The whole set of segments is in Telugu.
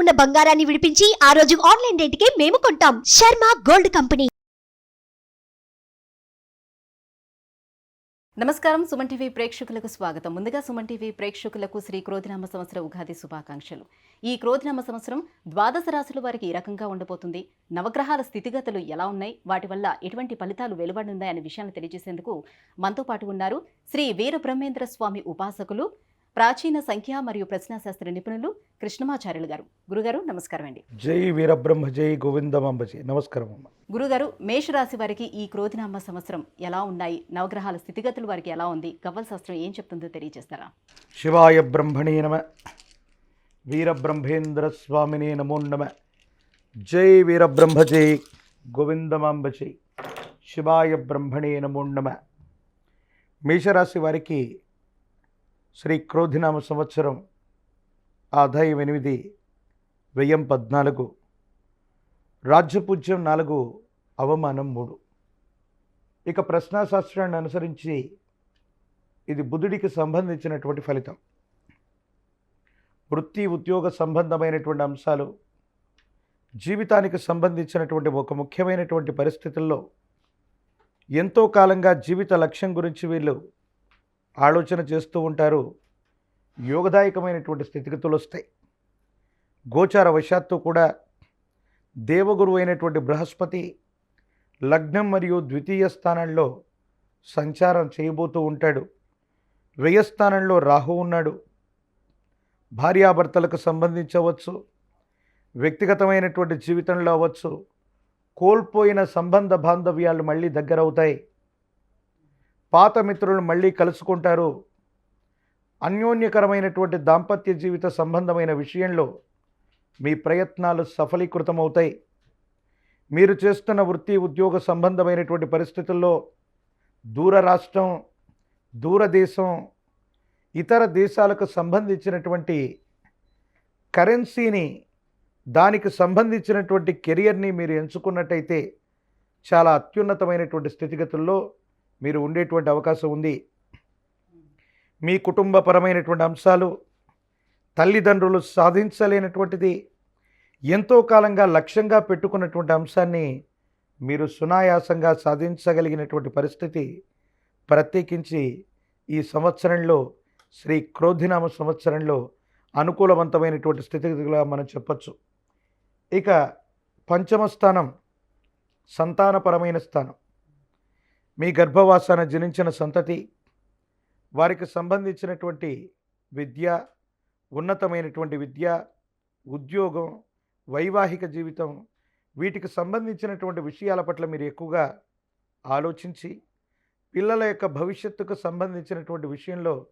ఉన్న బంగారాన్ని విడిపించి ఆ రోజు ఆన్లైన్ రేటుకే మేము కొంటాం. Sharma gold company. నమస్కారం. సుమన్ టీవీ ప్రేక్షకులకు స్వాగతం. ముందుగా సుమన్ టీవీ ప్రేక్షకులకు శ్రీ క్రోధినామ సంవత్సర ఉగాది శుభాకాంక్షలు. ఈ క్రోధినామ సంవత్సరం ద్వాదశ రాశుల వారికి ఈ రకంగా ఉండబోతుంది? నవగ్రహాల స్థితిగతులు ఎలా ఉన్నాయి? వాటి వల్ల ఎటువంటి ఫలితాలు వెలువడున్నాయనే విషయాన్ని తెలియజేసేందుకు మనతో పాటు ఉన్నారు శ్రీ వీర బ్రహ్మేంద్ర స్వామి ఉపాసకులు ప్రాచీన సంఖ్య మరియు ప్రశ్నాశాస్త్ర నిపుణులు కృష్ణమాచార్యులు గారు. గురుగారు నమస్కారం అండి జై వీరబ్రహ్మ జై గోవిందమాంబ జై నమస్కారం అమ్మ. గురుగారు మేషరాశి వారికి ఈ క్రోధినామ సంవత్సరం ఎలా ఉన్నాయి? నవగ్రహాల స్థితిగతులు వారికి ఎలా ఉంది? గవ్వల శాస్త్రం ఏం చెప్తుందో తెలియజేస్తారా? శివాయ బ్రహ్మణే నమ. వీరబ్రహ్మేంద్ర స్వామినే నమో నమ. జై వీరబ్రహ్మ జై గోవిందమాంబ జై శివాయ బ్రహ్మణే నమో నమ. మేషరాశి వారికి శ్రీ క్రోధినామ సంవత్సరం ఆదాయం ఎనిమిది వ్యయం పద్నాలుగు రాజ్యపూజ్యం నాలుగు అవమానం మూడు. ఇక ప్రశ్నాశాస్త్రాన్ని అనుసరించి ఇది బుధుడికి సంబంధించినటువంటి ఫలితం. వృత్తి ఉద్యోగ సంబంధమైనటువంటి అంశాలు జీవితానికి సంబంధించినటువంటి ఒక ముఖ్యమైనటువంటి పరిస్థితుల్లో ఎంతో కాలంగా జీవిత లక్ష్యం గురించి వీళ్ళు ఆలోచన చేస్తూ ఉంటారు. యోగదాయకమైనటువంటి స్థితిగతులు వస్తాయి. గోచార వశాత్తు కూడా దేవగురు అయినటువంటి బృహస్పతి లగ్నం మరియు ద్వితీయ స్థానంలో సంచారం చేయబోతూ ఉంటాడు. వ్యయస్థానంలో రాహు ఉన్నాడు. భార్యాభర్తలకు సంబంధించవచ్చు. వ్యక్తిగతమైనటువంటి జీవితంలో అవ్వచ్చు. కోల్పోయిన సంబంధ బాంధవ్యాలు మళ్ళీ దగ్గరవుతాయి. పాత మిత్రులు మళ్ళీ కలుసుకుంటారు. అన్యోన్యకరమైనటువంటి దాంపత్య జీవిత సంబంధమైన విషయంలో మీ ప్రయత్నాలు సఫలీకృతమవుతాయి. మీరు చేస్తున్న వృత్తి ఉద్యోగ సంబంధమైనటువంటి పరిస్థితుల్లో దూర రాష్ట్రం దూరదేశం ఇతర దేశాలకు సంబంధించినటువంటి కరెన్సీని దానికి సంబంధించినటువంటి కెరియర్ని మీరు ఎంచుకున్నట్టయితే చాలా అత్యున్నతమైనటువంటి స్థితిగతుల్లో మీరు ఉండేటువంటి అవకాశం ఉంది. మీ కుటుంబపరమైనటువంటి అంశాలు తల్లిదండ్రులు సాధించలేనటువంటిది ఎంతో కాలంగా లక్ష్యంగా పెట్టుకున్నటువంటి అంశాన్ని మీరు సునాయాసంగా సాధించగలిగినటువంటి పరిస్థితి ప్రత్యేకించి ఈ సంవత్సరంలో శ్రీ క్రోధినామ సంవత్సరంలో అనుకూలవంతమైనటువంటి స్థితిగతిగా మనం చెప్పచ్చు. ఇక పంచమ స్థానం సంతానపరమైన స్థానం. మీ గర్భవాసాన జనించిన సంతతి వారికి సంబంధించినటువంటి విద్య ఉన్నతమైనటువంటి విద్య ఉద్యోగం వైవాహిక జీవితం వీటికి సంబంధించినటువంటి విషయాల పట్ల మీరు ఎక్కువగా ఆలోచించి పిల్లల యొక్క భవిష్యత్తుకు సంబంధించినటువంటి విషయంలో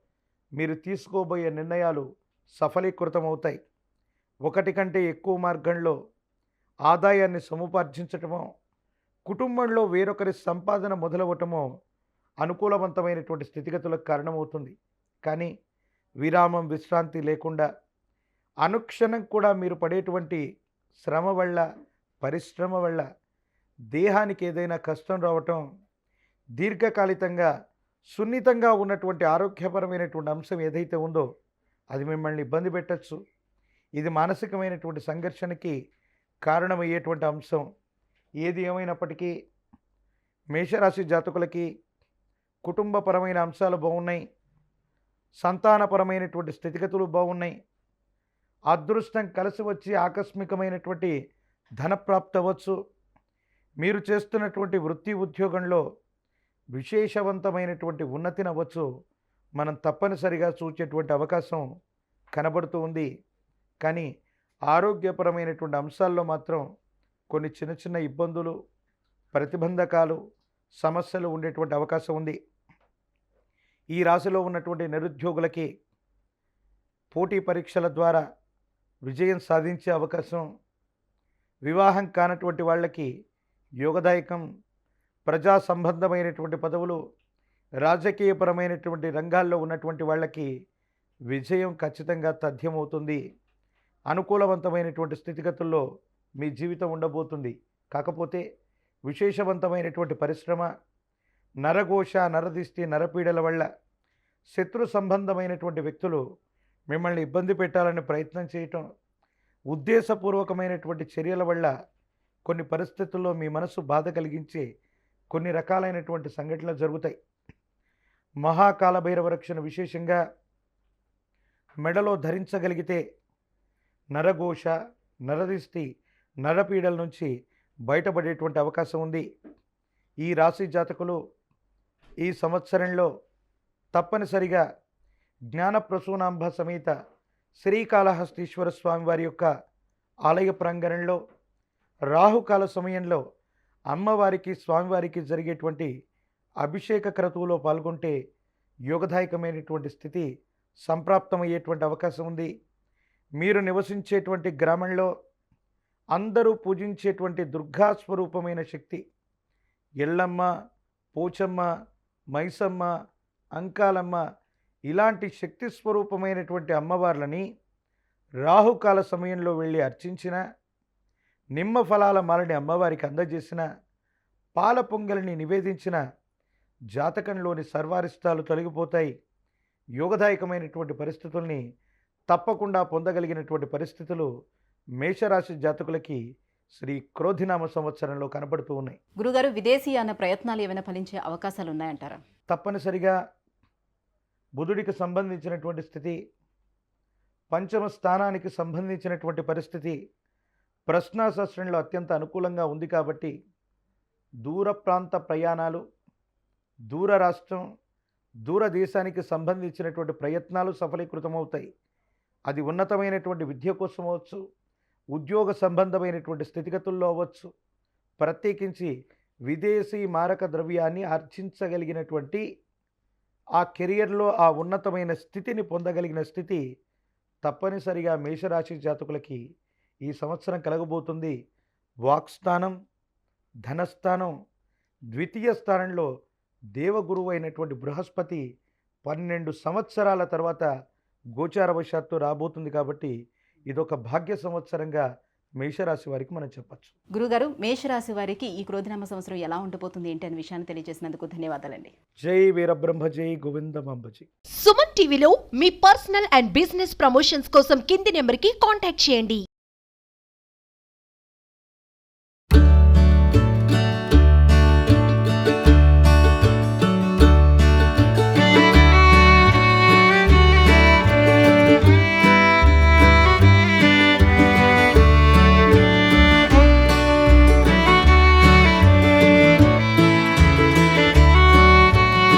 మీరు తీసుకోబోయే నిర్ణయాలు సఫలీకృతమవుతాయి. ఒకటి కంటే ఎక్కువ మార్గంలో ఆదాయాన్ని సముపార్జించటమో కుటుంబంలో వేరొకరి సంపాదన మొదలవటమో అనుకూలవంతమైనటువంటి స్థితిగతులకు కారణమవుతుంది. కానీ విరామం విశ్రాంతి లేకుండా అనుక్షణం కూడా మీరు పడేటువంటి శ్రమ వల్ల పరిశ్రమ వల్ల దేహానికి ఏదైనా కష్టం రావటం దీర్ఘకాలికంగా సున్నితంగా ఉన్నటువంటి ఆరోగ్యపరమైనటువంటి అంశం ఏదైతే ఉందో అది మిమ్మల్ని ఇబ్బంది పెట్టచ్చు. ఇది మానసికమైనటువంటి సంఘర్షణకి కారణమయ్యేటువంటి అంశం. ఏది ఏమైనప్పటికీ మేషరాశి జాతకులకి కుటుంబపరమైన అంశాలు బాగున్నాయి. సంతానపరమైనటువంటి స్థితిగతులు బాగున్నాయి. అదృష్టం కలిసి వచ్చి ఆకస్మికమైనటువంటి ధనప్రాప్తి అవ్వచ్చు మీరు చేస్తున్నటువంటి వృత్తి ఉద్యోగంలో విశేషవంతమైనటువంటి ఉన్నతిని అవ్వచ్చు. మనం తప్పనిసరిగా చూచేటువంటి అవకాశం కనబడుతూ ఉంది. కానీ ఆరోగ్యపరమైనటువంటి అంశాల్లో మాత్రం కొన్ని చిన్న చిన్న ఇబ్బందులు ప్రతిబంధకాలు సమస్యలు ఉండేటువంటి అవకాశం ఉంది. ఈ రాశిలో ఉన్నటువంటి నిరుద్యోగులకి పోటీ పరీక్షల ద్వారా విజయం సాధించే అవకాశం వివాహం కానటువంటి వాళ్ళకి యోగదాయకం ప్రజా సంబంధమైనటువంటి పదవులు రాజకీయపరమైనటువంటి రంగాల్లో ఉన్నటువంటి వాళ్ళకి విజయం ఖచ్చితంగా తథ్యమవుతుంది. అనుకూలవంతమైనటువంటి స్థితిగతుల్లో మీ జీవితం ఉండబోతుంది. కాకపోతే విశేషవంతమైనటువంటి పరిశ్రమ నరఘోష నరదిష్టి నరపీడల వల్ల శత్రు సంబంధమైనటువంటి వ్యక్తులు మిమ్మల్ని ఇబ్బంది పెట్టాలని ప్రయత్నం చేయటం ఉద్దేశపూర్వకమైనటువంటి చర్యల వల్ల కొన్ని పరిస్థితుల్లో మీ మనసు బాధ కలిగించే కొన్ని రకాలైనటువంటి సంఘటనలు జరుగుతాయి. మహాకాల భైరవ రక్షణ విశేషంగా మెడలో ధరించగలిగితే నరఘోష నరదిష్టి నరపీడల నుంచి బయటపడేటువంటి అవకాశం ఉంది. ఈ రాశి జాతకులు ఈ సంవత్సరంలో తప్పనిసరిగా జ్ఞానప్రసూనాంబ సమేత శ్రీకాళహస్తీశ్వర స్వామి వారి యొక్క ఆలయ ప్రాంగణంలో రాహుకాల సమయంలో అమ్మవారికి స్వామివారికి జరిగేటువంటి అభిషేక క్రతువులో పాల్గొంటే యోగదాయకమైనటువంటి స్థితి సంప్రాప్తమయ్యేటువంటి అవకాశం ఉంది. మీరు నివసించేటువంటి గ్రామంలో అందరూ పూజించేటువంటి దుర్గా స్వరూపమైన శక్తి. ఎళ్ళమ్మ పోచమ్మ మైసమ్మ అంకాలమ్మ ఇలాంటి శక్తి స్వరూపమైనటువంటి అమ్మవార్లని రాహుకాల సమయంలో వెళ్ళి అర్చించిన నిమ్మ ఫలాల మాలని అమ్మవారికి అందజేసిన పాల పొంగలిని నివేదించిన జాతకంలోని సర్వారిష్టాలు తొలగిపోతాయి. యోగదాయకమైనటువంటి పరిస్థితుల్ని తప్పకుండా పొందగలిగినటువంటి పరిస్థితులు మేషరాశి జాతకులకి శ్రీ క్రోధినామ సంవత్సరంలో కనబడుతూ ఉన్నాయి. గురుగారు విదేశీయాన ప్రయత్నాలు ఏమైనా ఫలించే అవకాశాలు ఉన్నాయంటారా తప్పనిసరిగా బుధుడికి సంబంధించినటువంటి స్థితి పంచమ స్థానానికి సంబంధించినటువంటి పరిస్థితి ప్రశ్నాశాస్త్రంలో అత్యంత అనుకూలంగా ఉంది కాబట్టి దూర ప్రాంత ప్రయాణాలు దూర రాష్ట్రం దూర దేశానికి సంబంధించినటువంటి ప్రయత్నాలు సఫలీకృతమవుతాయి. అది ఉన్నతమైనటువంటి విద్య కోసం అవ్వచ్చు ఉద్యోగ సంబంధమైనటువంటి స్థితిగతుల్లో అవ్వచ్చు. ప్రత్యేకించి విదేశీ మారక ద్రవ్యాన్ని ఆర్జించగలిగినటువంటి ఆ కెరియర్లో ఆ ఉన్నతమైన స్థితిని పొందగలిగిన స్థితి తప్పనిసరిగా మేషరాశి జాతకులకి ఈ సంవత్సరం కలగబోతుంది. వాక్స్థానం ధనస్థానం ద్వితీయ స్థానంలో దేవగురువు అయినటువంటి బృహస్పతి పన్నెండు సంవత్సరాల తర్వాత గోచారవశాత్తు రాబోతుంది కాబట్టి ఇదొక భాగ్య సంవత్సరంగా మేషరాశి వారికి మనం చెప్పచ్చు. గురుగారు మేషరాశి వారికి ఈ క్రోధినామ సంవత్సరం ఎలా ఉండబోతుంది ఏంటి అనే విషయాన్ని తెలియజేసినందుకు ధన్యవాదాలండి. జై వీరబ్రహ్మ జై గోవిందమంబజీ సుమన్ టీవీలో మీ పర్సనల్ అండ్ బిజినెస్ ప్రమోషన్స్ కోసం కింది నెంబర్కి కాంటాక్ట్ చేయండి.